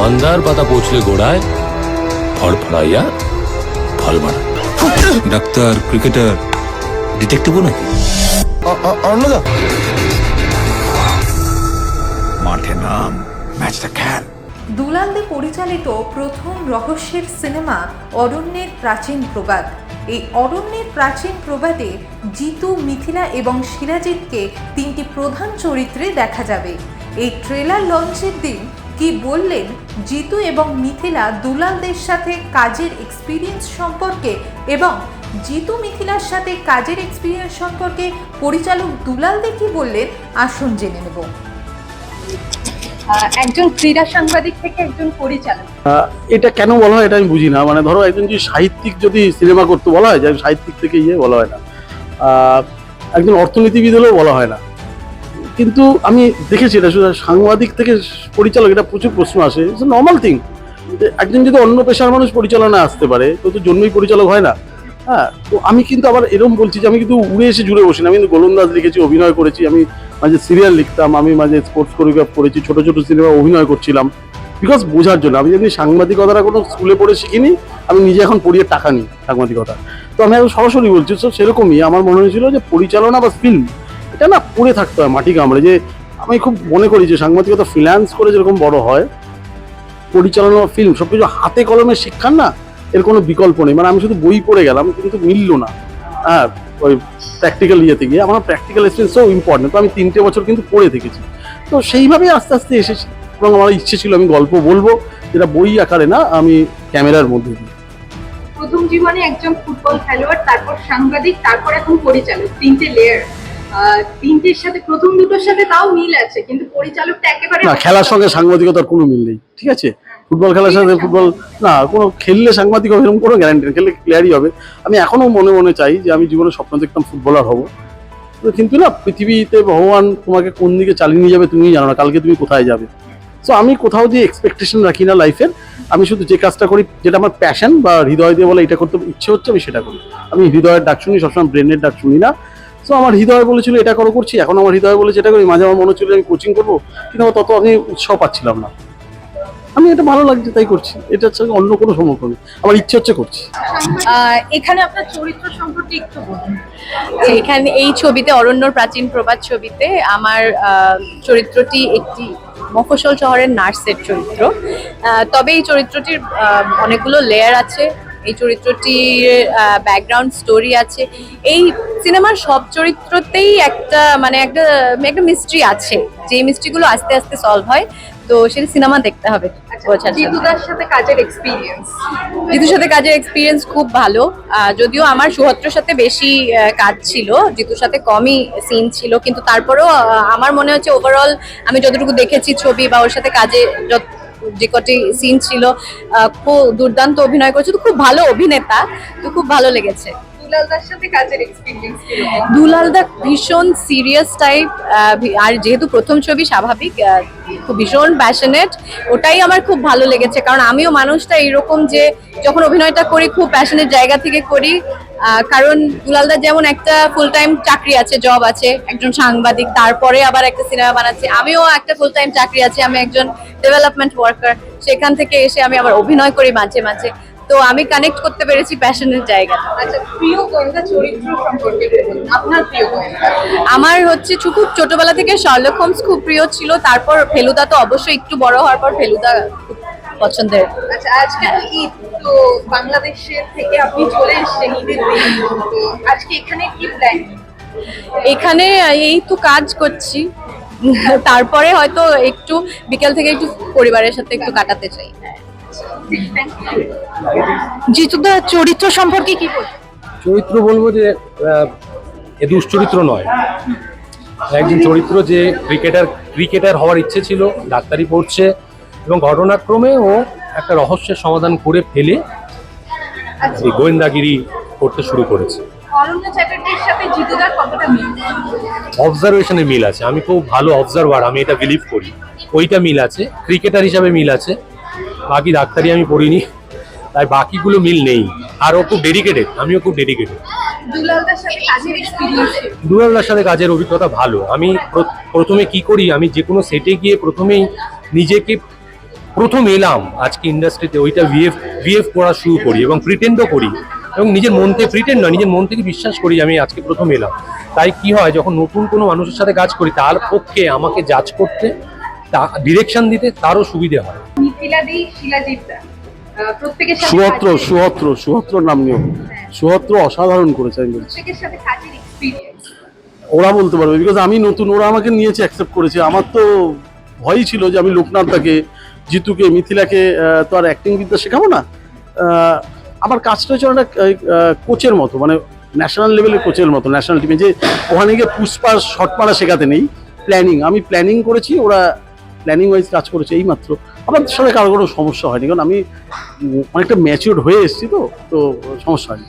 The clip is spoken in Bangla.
মন্দার পাতা পৌঁছলে গোড়ায় ফল ফড়াইয়া ফল মারা। ডাক্তার ক্রিকেটার ডিটেকটিভও নাকি? অন্নদা মাঠে নাম ম্যাচটা খেল। দুলালদে পরিচালিত প্রথম রহস্যের সিনেমা অরণ্যের প্রাচীন প্রবাদ। এই অরণ্যের প্রাচীন প্রবাদে জিতু মিথিলা এবং শিলাজিৎকে তিনটি প্রধান চরিত্রে দেখা যাবে। এই ট্রেলার লঞ্চের দিন কি বললেন জিতু এবং মিথিলা দুলালদের সাথে কাজের এক্সপিরিয়েন্স সম্পর্কে এবং জিতু মিথিলার সাথে কাজের এক্সপিরিয়েন্স সম্পর্কে পরিচালক দুলালদে কি বললেন আসুন জেনে নেব। একজন ক্রীড়া সাংবাদিক থেকে একজন পরিচালক। আহ, এটা কেন বলা হয় এটা আমি বুঝি না। মানে ধরো একজন যদি সাহিত্যিক যদি সিনেমা করতে বলা হয় যে সাহিত্যিক থেকে ইয়ে বলা হয় না। আহ, একজন অর্থনীতিবিদ হলেও বলা হয় না। কিন্তু আমি দেখেছি এটা শুধু সাংবাদিক থেকে পরিচালক, এটা প্রচুর প্রশ্ন আসে। ইটস নর্মাল থিং একজন যদি অন্য পেশার মানুষ পরিচালনা আসতে পারে, তো তো জন্মই পরিচালক হয় না। হ্যাঁ তো আমি কিন্তু আবার এরকম বলছি যে আমি কিন্তু উড়ে এসে জুড়ে বসি না। আমি কিন্তু গোলন্দাজ লিখেছি, অভিনয় করেছি। আমি মাঝে সিরিয়াল লিখতাম, আমি মাঝে স্পোর্টস কোরিওগ্রাফ করেছি, ছোট ছোট সিনেমা অভিনয় করছিলাম। বিকজ বোঝার জন্য, আমি যদি সাংবাদিকতাটা কোনো স্কুলে পড়ে শিখিনি, আমি নিজে এখন পড়িয়ে টাকা নিই সাংবাদিকতা তো আমি এখন সরাসরি বলছি, তো সেরকমই আমার মনে হয়েছিল যে পরিচালনা বা ফিল্ম এটা না পড়ে থাকতে হয়, মাটি কামড়ে। যে আমি খুব মনে করি যে সাংবাদিকতা ফ্রিল্যান্স করে যেরকম বড় হয়, পরিচালনা ফিল্ম সব কিছু হাতে কলমে শিক্ষার না, এর কোনো বিকল্প নেই। মানে আমি শুধু বই পড়ে গেলাম, কিন্তু মিললো না। হ্যাঁ ওই প্র্যাকটিক্যাল ইয়েতে গিয়ে। আমার প্র্যাকটিক্যাল এক্সপিরিয়েন্সও ইম্পর্টেন্ট তো আমি তিনটে বছর কিন্তু পড়ে থেকেছি। তো সেইভাবেই আস্তে আস্তে এসেছি। এবং আমার ইচ্ছে ছিল, আমি গল্প বলব, যেটা বই আকারে না, আমি ক্যামেরার মধ্যে দিয়ে প্রথম জীবনে একজন ফুটবল খেলোয়াড়, তারপর সাংবাদিক, তারপর এখন পরিচালক, তিনটে লেয়ার তিনটের সাথে প্রথম দুটোর সাথে তাও মিল আছে কিন্তু পরিচালকটা একেবারে না খেলার সঙ্গে সাংবাদিকতার কোনো মিল নেই ঠিক আছে? ফুটবল খেলার সাথে ফুটবল না কোনো খেললে সাংবাদিক হবে এরকম কোনো গ্যারান্টি নেই খেললে ক্লিয়ারই হবে। আমি এখনও মনে মনে চাই যে আমি জীবনে স্বপ্ন দেখতাম ফুটবলার হব। কিন্তু না পৃথিবীতে ভগবান তোমাকে কোন দিকে চালিয়ে নিয়ে যাবে তুমি জানো না কালকে তুমি কোথায় যাবে। সো আমি কোথাও দিয়ে এক্সপেকটেশন রাখি না লাইফের আমি শুধু যে কাজটা করি যেটা আমার প্যাশন বা হৃদয় দিয়ে বলে এটা করতে ইচ্ছে হচ্ছে আমি সেটা করি। আমি হৃদয়ের ডাক শুনি সবসময় ব্রেনের ডাক শুনি না। সো আমার হৃদয় বলেছিল এটা করো, করছি। এখন আমার হৃদয় বলেছে এটা করি মাঝে আমার মনে হচ্ছিল আমি কোচিং করব, কিন্তু আমার তত আমি উৎসাহ পাচ্ছিলাম না। আমি এটা ভালো লাগছে, তাই করছি। এটা হচ্ছে অন্য কোনো সম্পর্ক নেই আমার ইচ্ছে হচ্ছে করছি। এখানে আপনার চরিত্র সম্পর্কে একটু বলুন। এখানে এই ছবিতে, অরণ্যর প্রাচীন প্রবাদ ছবিতে আমার চরিত্রটি একটি মফস্বল শহরের নার্সের চরিত্র। তবে এই চরিত্রটির অনেকগুলো লেয়ার আছে। এই চরিত্রটির ব্যাকগ্রাউন্ড স্টোরি আছে। এই সিনেমার সব চরিত্রতেই একটা মানে একটা একটা মিস্ট্রি আছে। যে মিস্ট্রিগুলো আস্তে আস্তে সলভ হয় তো সেটা সিনেমা দেখতে হবে জিতুদার সাথে কাজের এক্সপিরিয়েন্স জিতুর সাথে কাজের এক্সপিরিয়েন্স খুব ভালো। যদিও আমার সুহত্রর সাথে বেশি কাজ ছিল জিতুর সাথে কমই সিন ছিল কিন্তু তারপরেও আমার মনে হচ্ছে ওভারঅল আমি যতটুকু দেখেছি ছবি বা ওর সাথে কাজে যত- যে কটি সিন ছিল খুব দুর্দান্ত অভিনয় করেছে। তো খুব ভালো অভিনেতা, তো খুব ভালো লেগেছে। দুলালদা ভীষণ সিরিয়াস টাইপ আর যেহেতু প্রথম ছবি স্বাভাবিক খুব ভীষণ প্যাশনেট ওটাই আমার খুব ভালো লেগেছে। কারণ আমিও মানুষটা এইরকম যে যখন অভিনয়টা করি, খুব প্যাশনের জায়গা থেকে করি। কারণ দুলালদার যেমন একটা ফুল টাইম চাকরি আছে জব আছে, একজন সাংবাদিক, তারপরে আবার একটা সিনেমা বানাচ্ছে। আমিও একটা ফুল টাইম চাকরি আছে, আমি একজন ডেভেলপমেন্ট ওয়ার্কার সেখান থেকে এসে আমি আবার অভিনয় করি মাঝে মাঝে। তো আমি কানেক্ট করতে পেরেছি প্যাশনের জায়গাটা। আচ্ছা আমার হচ্ছে খুব ছোটবেলা থেকে শার্লক হোমস খুব প্রিয় ছিল তারপর ফেলুদা তো অবশ্যই একটু বড় হওয়ার পর ফেলুদা পছন্দের। আচ্ছা আজকে তো ঈদ তো বাংলাদেশের থেকে আপনি চলে এসেছেন ঈদের দিন। তো আজকে এখানে কি প্ল্যান এখানে এই তো কাজ করছি। তারপরে হয়তো একটু বিকেল থেকে একটু পরিবারের সাথে একটু কাটাতে চাই। জিতুদা চরিত্র সম্পর্কে কি চরিত্র বলব যে এ দুশ্চরিত্র নয়। একজন চরিত্র যে ক্রিকেটার ক্রিকেটার হওয়ার ইচ্ছে ছিল ডাক্তারি পড়ছে এবং ঘটনাক্রমে ও একটা রহস্যের সমাধান করে ফেলে এই গোয়েন্দাগিরি করতে শুরু করেছে। অবজারভেশনের মিল? আছে। আমি খুব ভালো অবজারভার আমি এটা বিলিভ করি। ওইটা মিল আছে। ক্রিকেটার হিসাবে মিল আছে। বাকি ডাক্তারি আমি পড়িনি তাই বাকিগুলো মিল নেই। আর ও খুব ডেডিকেটেড আমিও খুব ডেডিকেটেড দুলালদার সাথে কাজের অভিজ্ঞতা ভালো। আমি প্রথমে কি করি আমি যে কোনো সেটে গিয়ে প্রথমেই নিজেকে প্রথম এলাম আজকে ইন্ডাস্ট্রিতে ওইটা ভিএফ ভিএফ করা শুরু করি এবং প্রিটেন্ডও করি। এবং নিজের মন থেকে প্রিটেন্ড নয় নিজের মন থেকে বিশ্বাস করি আমি আজকে প্রথম এলাম। তাই কি হয় যখন নতুন কোনো মানুষের সাথে কাজ করি তার পক্ষে আমাকে জাজ করতে ডিরেকশন দিতে তারও সুবিধে হয়। মিথিলা দি শিলাজিৎ দা আহ, প্রত্যেকের সাথে সুহত্র সুহত্র সুহত্র নাম নিও সুহত্র অসাধারণ করেছে আমি বলছি। ওরা বলতে পারবে বিকজ আমি নতুন ওরা আমাকে নিয়েছে অ্যাকসেপ্ট করেছে। আমার তো ভয়ই ছিল যে আমি লোকনাথদাকে জিতুকে মিথিলাকে তো আর অ্যাক্টিং বিদ্যা শেখাবো না। আমার কাজটা হচ্ছে অনেক কোচের মতো মানে ন্যাশনাল লেভেলের কোচের মতো ন্যাশনাল টিমে যে ওখানে গিয়ে পুষ্পা শট মারা শেখাতে নেই প্ল্যানিং আমি প্ল্যানিং করেছি ওরা প্ল্যানিং ওয়াইজ কাজ করেছে এই মাত্র আমার সাথে কারও কোনো সমস্যা হয়নি, কারণ আমি অনেকটা ম্যাচিওর হয়ে এসেছি তো তো সমস্যা হয়নি।